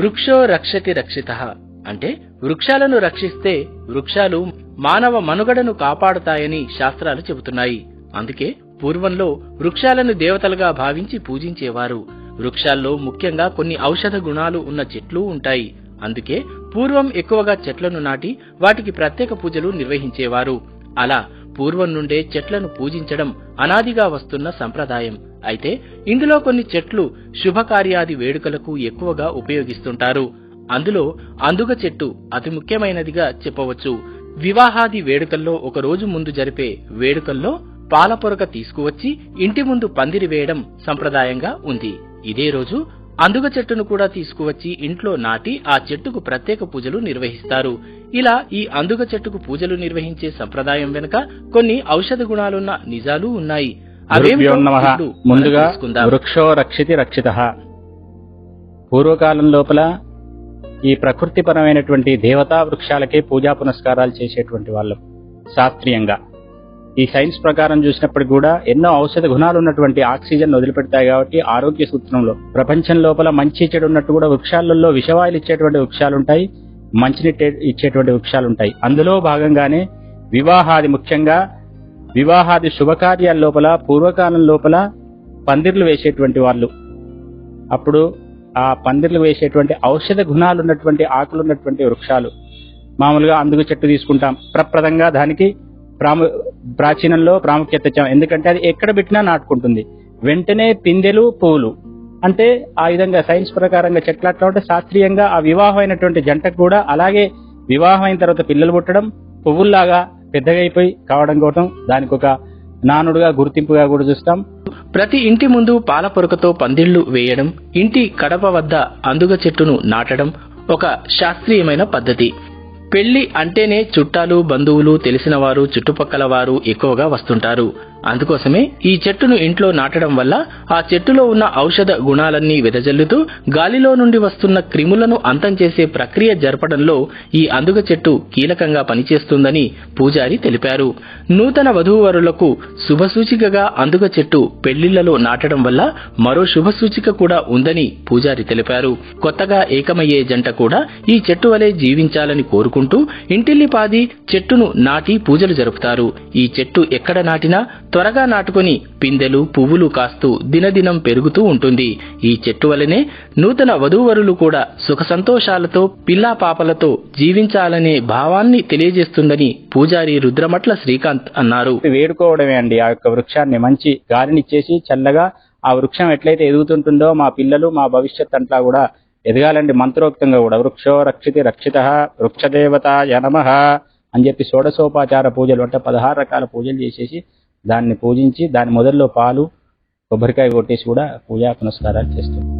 వృక్షో రక్షతి రక్షిత అంటే వృక్షాలను రక్షిస్తే వృక్షాలు మానవ మనుగడను కాపాడుతాయని శాస్త్రాలు చెబుతున్నాయి. అందుకే పూర్వంలో వృక్షాలను దేవతలుగా భావించి పూజించేవారు. వృక్షాల్లో ముఖ్యంగా కొన్ని ఔషధ గుణాలు ఉన్న చెట్లు ఉంటాయి. అందుకే పూర్వం ఎక్కువగా చెట్లను నాటి వాటికి ప్రత్యేక పూజలు నిర్వహించేవారు. అలా పూర్వం నుండే చెట్లను పూజించడం అనాదిగా వస్తున్న సంప్రదాయం. అయితే ఇందులో కొన్ని చెట్లు శుభకార్యాది వేడుకలకు ఎక్కువగా ఉపయోగిస్తుంటారు. అందులో అందుగ చెట్టు అతి ముఖ్యమైనదిగా చెప్పవచ్చు. వివాహాది వేడుకల్లో ఒక రోజు ముందు జరిపే వేడుకల్లో పాలపొరక తీసుకువచ్చి ఇంటి ముందు పందిరి వేయడం సంప్రదాయంగా ఉంది. ఇదే రోజు అందుగ చెట్టును కూడా తీసుకువచ్చి ఇంట్లో నాటి ఆ చెట్టుకు ప్రత్యేక పూజలు నిర్వహిస్తారు. ఇలా ఈ అందుగ చెట్టుకు పూజలు నిర్వహించే సంప్రదాయం వెనుక కొన్ని ఔషధ గుణాలున్న నిజాలు ఉన్నాయి. ముందుగా. వృక్షో రక్షితి రక్షిత. పూర్వకాలం లోపల ఈ ప్రకృతిపరమైనటువంటి దేవతా వృక్షాలకే పూజా పునస్కారాలు చేసేటువంటి వాళ్ళు. శాస్త్రీయంగా. ఈ సైన్స్ ప్రకారం చూసినప్పటికీ కూడా ఎన్నో ఔషధ గుణాలు ఉన్నటువంటి ఆక్సిజన్ వదిలిపెడతాయి కాబట్టి ఆరోగ్య సూత్రంలో ప్రపంచం లోపల మంచి చెడు ఉన్నట్టు కూడా వృక్షాలలో విషవాయులు ఇచ్చేటువంటి వృక్షాలు ఉంటాయి మంచిని ఇచ్చేటువంటి వృక్షాలు ఉంటాయి. అందులో భాగంగానే వివాహాది ముఖ్యంగా వివాహాది శుభకార్యాల లోపల పూర్వకాలం లోపల పందిర్లు వేసేటువంటి వాళ్ళు. అప్పుడు ఆ పందిర్లు వేసేటువంటి ఔషధ గుణాలు ఉన్నటువంటి ఆకులు ఉన్నటువంటి వృక్షాలు. మామూలుగా అందుకు చెట్టు తీసుకుంటాం. ప్రప్రదంగా దానికి ప్రాము ప్రాచీనంలో ప్రాముఖ్యత ఇచ్చాం. ఎందుకంటే అది ఎక్కడ పెట్టినా నాటుకుంటుంది. వెంటనే పిందెలు పువ్వులు అంటే ఆ విధంగా సైన్స్ ప్రకారంగా చెట్లు అట్లా ఉంటే శాస్త్రీయంగా ఆ వివాహమైనటువంటి జంటకు కూడా అలాగే వివాహం అయిన తర్వాత పిల్లలు పుట్టడం పువ్వుల్లాగా పెద్దగా అయిపోయి కావడం కోవటం దానికి ఒక నానుడుగా గుర్తింపుగా కూడా చూస్తాం. ప్రతి ఇంటి ముందు పాల పొరకతో పందిళ్ళు వేయడం ఇంటి కడప వద్ద అందుగ చెట్టును నాటడం ఒక శాస్త్రీయమైన పద్ధతి. పెళ్ళి అంటేనే చుట్టాలు బంధువులు తెలిసిన వారు చుట్టుపక్కల వారు ఎక్కువగా వస్తుంటారు. అందుకోసమే ఈ చెట్టును ఇంట్లో నాటడం వల్ల ఆ చెట్టులో ఉన్న ఔషధ గుణాలన్నీ వెదజల్లుతూ గాలిలో నుండి వస్తున్న క్రిములను అంతం చేసే ప్రక్రియ జరపడంలో ఈ అందుగ చెట్టు కీలకంగా పనిచేస్తుందని పూజారి తెలిపారు. నూతన వధూవరులకు శుభసూచికగా అందుక చెట్టు పెళ్ళిళ్ళలో నాటడం వల్ల మరో శుభసూచిక కూడా ఉందని పూజారి తెలిపారు. కొత్తగా ఏకమయ్యే జంట కూడా ఈ చెట్టు వలె జీవించాలని కోరుకుంటూ ఇంటిల్లిపాది చెట్టును నాటి పూజలు జరుపుతారు. ఈ చెట్టు ఎక్కడ నాటినా త్వరగా నాటుకొని పిందెలు పువ్వులు కాస్తూ దినదినం పెరుగుతూ ఉంటుంది. ఈ చెట్టు వలనే నూతన వధూవరులు కూడా సుఖ సంతోషాలతో పిల్లా పాపలతో జీవించాలనే భావాన్ని తెలియజేస్తుందని పూజారి రుద్రమట్ల శ్రీకాంత్ అన్నారు. వేడుకోవడమే అండి. ఆ యొక్క వృక్షాన్ని మంచి గాలినిచ్చేసి చల్లగా ఆ వృక్షం ఎట్లయితే ఎదుగుతుంటుందో మా పిల్లలు మా భవిష్యత్ అంతా కూడా ఎదగాలండి. మంత్రోక్తంగా కూడా వృక్షో రక్షితి రక్షిత వృక్షదేవత యనమః అని చెప్పి షోడశోపాచార పూజలు అంటే పదహారు రకాల పూజలు చేసేసి దాన్ని పూజించి దాని మొదల్లో పాలు కొబ్బరికాయ కొట్టేసి కూడా పూజా పునస్కారాలు చేస్తాం